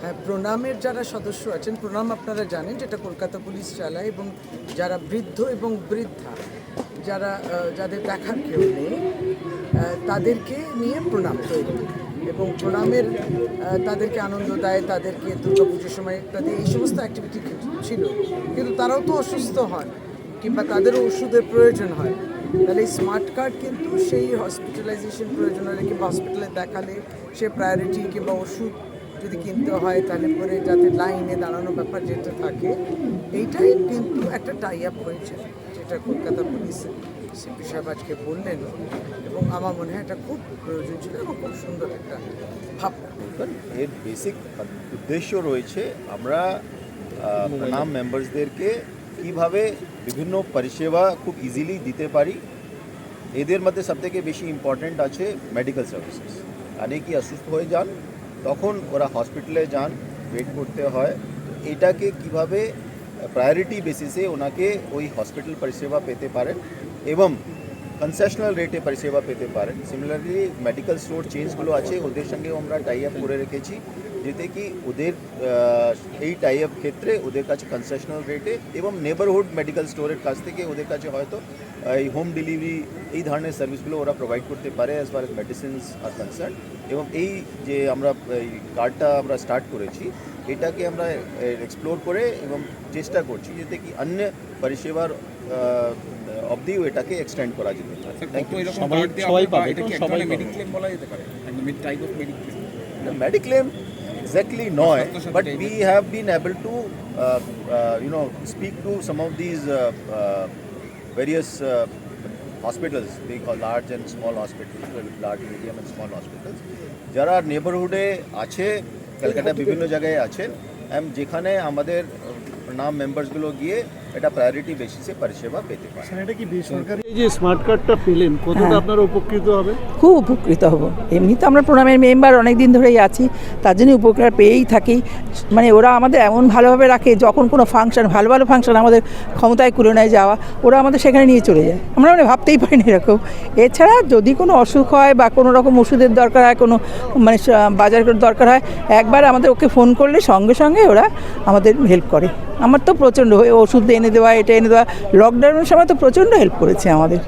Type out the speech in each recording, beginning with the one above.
হ্যাঁ প্রণামের যারা সদস্য আছেন, প্রণাম আপনারা জানেন যেটা কলকাতা পুলিশ চালায় এবং যারা বৃদ্ধ এবং বৃদ্ধা, যারা যাদের দেখার কেউ নেই তাদেরকে নিয়ে প্রণাম তৈরি। এবং প্রণামের তাদেরকে আনন্দ দেয়, তাদেরকে দুর্গা পুজোর সময় ইত্যাদি এই সমস্ত অ্যাক্টিভিটি ছিল। কিন্তু তারাও তো অসুস্থ হয় কিংবা তাদেরও ওষুধের প্রয়োজন হয়। তাহলে এই স্মার্ট কার্ড কিন্তু সেই হসপিটালাইজেশন প্রয়োজন হলে কিংবা হসপিটালে দেখালে সে প্রায়োরিটি কিংবা ওষুধ যদি কিনতে হয় তাহলে পরে যাতে লাইনে দাঁড়ানো ব্যাপার যেটা থাকে, এইটাই কিন্তু একটা টাই আপ হয়েছে, যেটা কলকাতা পুলিশ সিপি সাহেব আজকে বললেন এবং আমার মনে হয় এটা খুব প্রয়োজন ছিল এবং খুব সুন্দর একটা ভাবনা। এর বেসিক উদ্দেশ্য রয়েছে আমরা প্রণাম মেম্বার্সদেরকে কীভাবে বিভিন্ন পরিষেবা খুব ইজিলি দিতে পারি এদের মধ্যে সবথেকে বেশি ইম্পর্ট্যান্ট আছে মেডিকেল সার্ভিসেস অনেকেই অসুস্থ হয়ে যান, তখন ওরা হসপিটালে যান ওয়েট করতে হয়। এটাকে কীভাবে প্রায়োরিটি বেসিসে ওনাকে ওই হসপিটাল পরিষেবা পেতে পারেন এবং কনসেশনাল রেটে পরিষেবা পেতে পারেন। সিমিলারলি মেডিকেল স্টোর চেঞ্জগুলো আছে, ওদের সঙ্গেও আমরা টাই আপ করে রেখেছি। যেতে কি ওদের এই টাই আপ ক্ষেত্রে ওদের কাছে কনসেশনাল রেটে এবং নেবারহুড মেডিকেল স্টোরের কাছ থেকে ওদের কাছে হয়তো এই হোম ডেলিভারি এই ধরনের সার্ভিসগুলো ওরা প্রোভাইড করতে পারে as far as medicines are concern এবং এই যে আমরা এই কার্ডটা আমরা স্টার্ট করেছি এটাকে আমরা এক্সপ্লোর করে এবং চেষ্টা করছি যাতে কি অন্য পরিষেবার অবধিও এটাকে এক্সটেন্ড করা যেতে পারে. সবাই পাবে সবাই মেডিক্লেম বলা যেতে পারে? Mediclaim exactly no স্বাস্থ্য সাথী but type we have been able to uh, uh, you know speak to some of these uh, uh, various uh, hospitals they call large and small hospitals well, large medium and small hospitals যারা নেবারহুডে আছে কলকাতা বিভিন্ন জায়গায় আছেন এবং যেখানে আমাদের নাম মেম্বার্সগুলো গিয়ে এটা প্রায়োরিটি বেসিসে পরিষেবা পেতে পারে এটা কি বেসরকারি? এই যে স্মার্ট কার্ডটা পেলেন কতটা আপনারা উপকৃত হবে? খুব উপকৃত হব। এমনি তো আমরা প্রণামের মেম্বার অনেক দিন ধরেই আছি তার জন্য উপকার পেয়েই থাকি। মানে ওরা আমাদের এমন ভালোভাবে রাখে যখন কোনো ফাংশন ভালো ভালো ফাংশন আমাদের ক্ষমতায় কুলোনায় যাওয়া ওরা আমাদের সেখানে নিয়ে চলে যায়। আমরা মানে ভাবতেই পারি না এরকম। এছাড়া যদি কোনো অসুখ হয় বা কোনো রকম ওষুধের দরকার হয় কোনো মানে বাজার দরকার হয় একবার আমাদের ওকে ফোন করলে সঙ্গে সঙ্গে ওরা আমাদের হেল্প করে। আমার তো প্রচণ্ড ওষুধ এনে দেওয়া এটা এনে দেওয়া। লকডাউনের সময় তো প্রচণ্ড হেল্প করেছে আমাদের।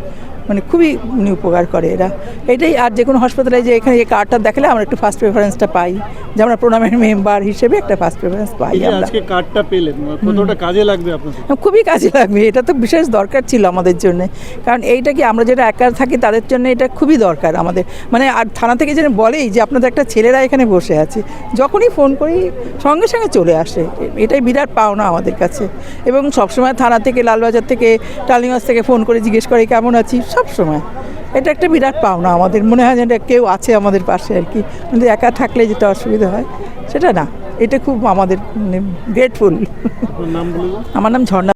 মানে খুবই মানে উপকার করে এরা। এটাই আর যে কোনো হাসপাতালে যে এখানে এই কার্ডটা দেখালে আমরা একটু ফার্স্ট প্রেফারেন্সটা পাই। যে আমরা প্রণামের মেম্বার হিসেবে একটা ফার্স্ট প্রেফারেন্স পাই আমরা। আজকে কার্ডটা পেলেন কতটা কাজে লাগবে আপনাদের? খুবই কাজে লাগবে এটা তো বিশেষ দরকার ছিল আমাদের জন্য। কারণ এইটা কি আমরা যেটা একা থাকি তাদের জন্য এটা খুবই দরকার আমাদের। মানে আর থানা থেকে যেন বলেই যে আপনাদের একটা ছেলেরা এখানে বসে আছে যখনই ফোন করি সঙ্গে সঙ্গে চলে আসে। এটাই বিরাট পাওনা আমাদের কাছে। এবং সবসময় থানা থেকে লালবাজার থেকে টালিগঞ্জ থেকে ফোন করে জিজ্ঞেস করে কেমন আছি সব সময় এটা একটা বিরাট পাওনা আমাদের। মনে হয় যেন কেউ আছে আমাদের পাশে আর কি। কিন্তু একা থাকলে যেটা অসুবিধা হয় সেটা না। এটা খুব আমাদের মানে গ্রেটফুল নাম আমার নাম ঝর্ণা